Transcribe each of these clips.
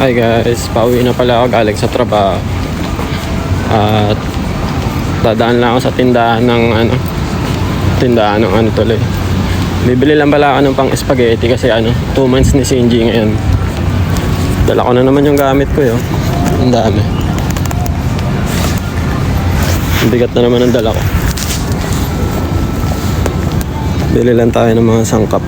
Hi guys, pauwi na pala ako galing sa trabaho. At dadaan lang ako sa tindahan ng ano, tindahan ng ano tuloy. Bibili lang pala ako ng pang spaghetti kasi ano, 2 months ni Shinji ngayon. Dala ko na naman yung gamit ko yun. Ang dami. Bigat na naman ang dala ko. Bili lang tayo ng mga sangkap.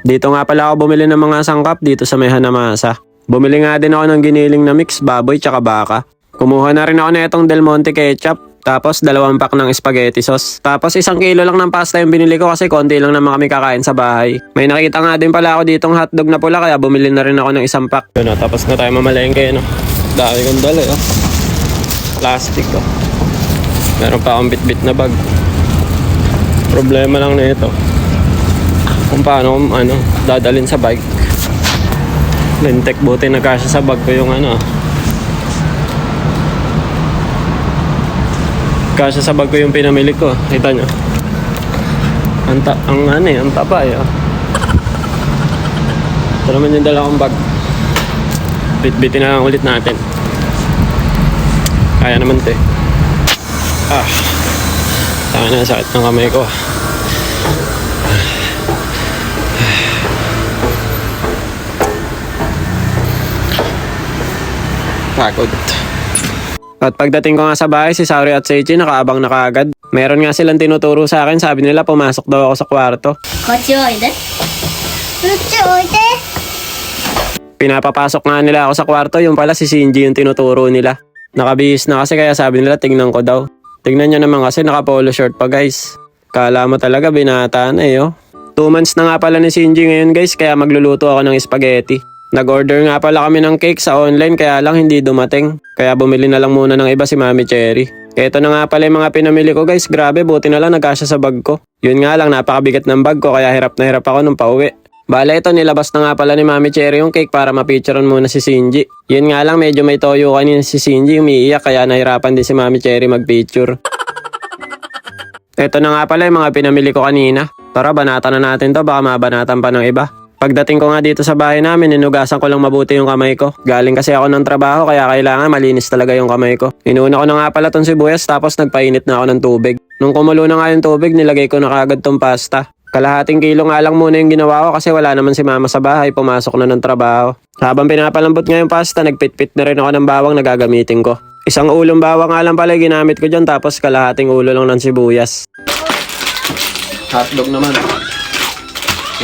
Dito nga pala ako bumili ng mga sangkap dito sa may Hanamasa. Bumili nga din ako ng giniling na mix baboy tsaka baka. Kumuha na rin ako na itong Del Monte ketchup. Tapos dalawang pack ng spaghetti sauce. Tapos isang kilo lang ng pasta yung binili ko kasi konti lang naman kami kakain sa bahay. May nakita nga din pala ako ditong hotdog na pula kaya bumili na rin ako ng isang pack. Yun na, tapos na tayo mamalengke no. Dami kong dala eh. oh. Plastic oh. Meron pa akong bit-bit na bag. Problema lang na ito. Kung paano ano, dadalin sa bike. Lintek buti na kasya sa bag ko yung ano. Kasya sa bag ko yung pinamili ko. Kita nyo. Ang, ta ang ano eh, ang taba eh. oh. Ito naman yung dala kong bag. Bit-bitin na lang ulit natin. Kaya naman te. Ah. Taka na, sakit ng kamay ko. pagod. At pagdating ko nga sa bahay, si Sari at Seichi nakaabang na kaagad. Meron nga silang tinuturo sa akin, sabi nila pumasok daw ako sa kwarto. Kochi oide? Kochi oide? Pinapapasok nga nila ako sa kwarto, yung pala si Shinji yung tinuturo nila. Nakabihis na kasi kaya sabi nila tingnan ko daw. Tingnan nyo naman kasi naka-polo shirt pa guys. Kala mo talaga binata na eh oh. Two months na nga pala ni Shinji ngayon guys kaya magluluto ako ng spaghetti. Nag-order nga pala kami ng cake sa online kaya lang hindi dumating. Kaya bumili na lang muna ng iba si Mami Cherry. Ito na nga pala yung mga pinamili ko guys. Grabe, buti na lang nagkasya sa bag ko. Yun nga lang, napakabigat ng bag ko kaya hirap na hirap ako nung pauwi. Bala ito, nilabas na nga pala ni Mami Cherry yung cake para mapicturean muna si Shinji. Yun nga lang, medyo may toyo kanina si Shinji, umiiyak kaya nahirapan din si Mami Cherry magpicture. Ito na nga pala yung mga pinamili ko kanina. Tara, banatan na natin to, baka mabanatan pa ng iba. Pagdating ko nga dito sa bahay namin, inugasan ko lang mabuti yung kamay ko. Galing kasi ako ng trabaho, kaya kailangan malinis talaga yung kamay ko. Inuna ko na nga pala tong sibuyas, tapos nagpainit na ako ng tubig. Nung kumulo na nga yung tubig, nilagay ko na kagad tong pasta. Kalahating kilo nga lang muna yung ginawa ko kasi wala naman si mama sa bahay, pumasok na ng trabaho. Habang pinapalambot nga yung pasta, nagpitpit na rin ako ng bawang na gagamitin ko. Isang ulong bawang nga lang pala yung ginamit ko dyan, tapos kalahating ulo lang ng sibuyas. Hotdog naman.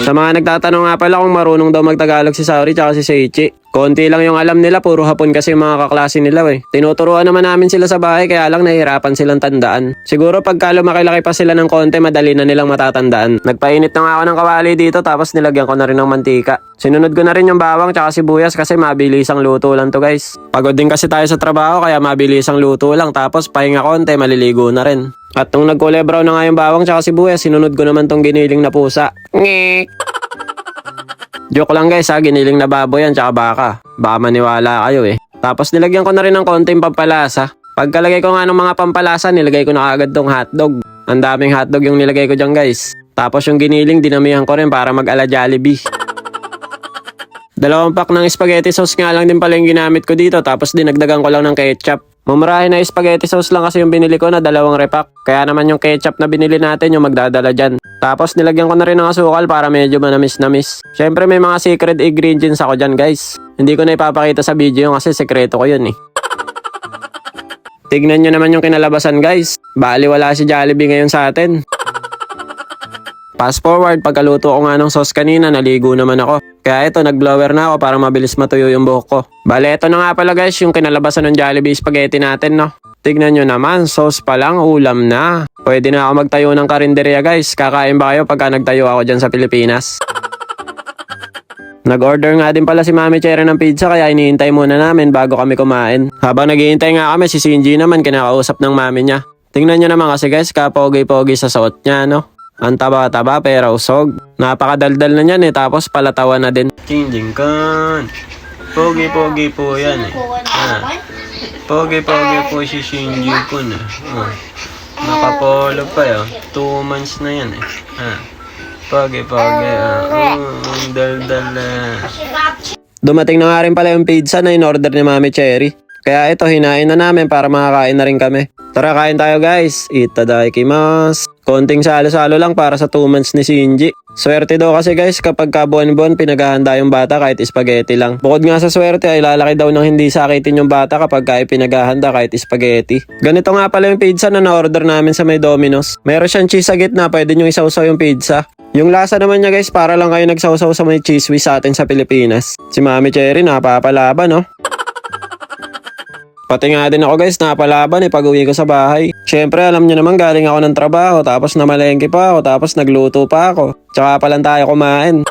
Sa mga nagtatanong nga pala kung marunong daw magtagalog si Sauri tsaka si Seichi. Konti lang yung alam nila, puro hapon kasi yung mga kaklase nila eh. Tinuturuan naman namin sila sa bahay kaya lang nahihirapan silang tandaan. Siguro pagka lumaki-laki pa sila ng konti, madali na nilang matatandaan. Nagpainit na nga ako ng kawali dito tapos nilagyan ko na rin ng mantika. Sinunod ko na rin yung bawang tsaka sibuyas kasi mabilis ang luto lang to guys. Pagod din kasi tayo sa trabaho kaya mabilis ang luto lang tapos pahinga konti, maliligo na rin. At nung nagkulay na nga yung bawang tsaka sibuyas, sinunod ko naman tong giniling na pusa. Ngek! Joke lang guys ha, giniling na baboy yan tsaka baka. Baka maniwala kayo eh. Tapos nilagyan ko na rin ng konting pampalasa. Pagkalagay ko nga ng mga pampalasa, nilagay ko na agad tong hotdog. Ang daming hotdog yung nilagay ko dyan guys. Tapos yung giniling, dinamihan ko rin para mag-ala Jollibee. Dalawang pack ng spaghetti sauce nga lang din pala yung ginamit ko dito tapos dinagdagan ko lang ng ketchup. Mumurahin na spaghetti sauce lang kasi yung binili ko na dalawang repack. Kaya naman yung ketchup na binili natin yung magdadala dyan. Tapos nilagyan ko na rin ng asukal para medyo manamis-namis. Syempre may mga secret ingredients ako dyan guys. Hindi ko na ipapakita sa video kasi sekreto ko yun eh. Tignan nyo naman yung kinalabasan guys. Bali wala si Jollibee ngayon sa atin. Fast forward, pagkaluto ko nga ng sauce kanina, naligo naman ako. Kaya ito, nag-blower na ako para mabilis matuyo yung buhok ko. Bale, ito na nga pala guys, yung kinalabasan ng Jollibee spaghetti natin, no? Tignan nyo naman, sauce pa lang, ulam na. Pwede na ako magtayo ng karinderya guys. Kakain ba kayo pagka nagtayo ako dyan sa Pilipinas? Nag-order nga din pala si Mami Cherry ng pizza kaya iniintay muna namin bago kami kumain. Habang naghihintay nga kami, si Shinji naman kinakausap ng mami niya. Tingnan nyo naman kasi guys, kapogi-pogi sa suot niya, no? Ang taba-taba pero usog. Napakadaldal na niyan eh, tapos palatawa na din. Chinging kan. Pogi-pogi po yan eh. Ah. Pogi-pogi po si Shinji po na. Ah. Nakapolo pa yun. Two months na yan eh. Ah. Pogi-pogi. Ah. Oh, ang daldal na. Dumating na nga rin pala yung pizza na in-order ni Mami Cherry. Kaya ito, hinain na namin para makakain na rin kami. Tara, kain tayo guys. Itadakimasu. Konting salo-salo lang para sa 2 months ni Shinji. Swerte daw kasi guys kapag kabuan-buwan pinaghahanda yung bata kahit spaghetti lang. Bukod nga sa swerte ay lalaki daw ng hindi sakitin yung bata kapag kaya pinaghahanda kahit spaghetti. Ganito nga pala yung pizza na na-order namin sa may Domino's. Meron siyang cheese sa gitna, pwede nyo isawsaw yung pizza. Yung lasa naman niya guys, para lang kayo nagsawsaw sa may cheese whiz sa atin sa Pilipinas. Si Mami Cherry napapalaban no? Pati nga din ako guys, napalaban eh pag uwi ko sa bahay. Siyempre alam niyo naman galing ako ng trabaho, tapos namalengke pa ako, tapos nagluto pa ako. Tsaka pa lang tayo kumain.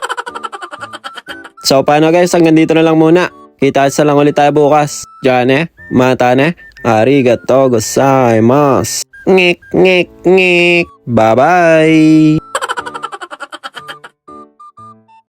So paano guys, hanggang dito na lang muna. Kita sa lang ulit tayo bukas. Diyan eh, mata ne, arigato gozaimasu. Ngik, ngik, ngik. Bye-bye.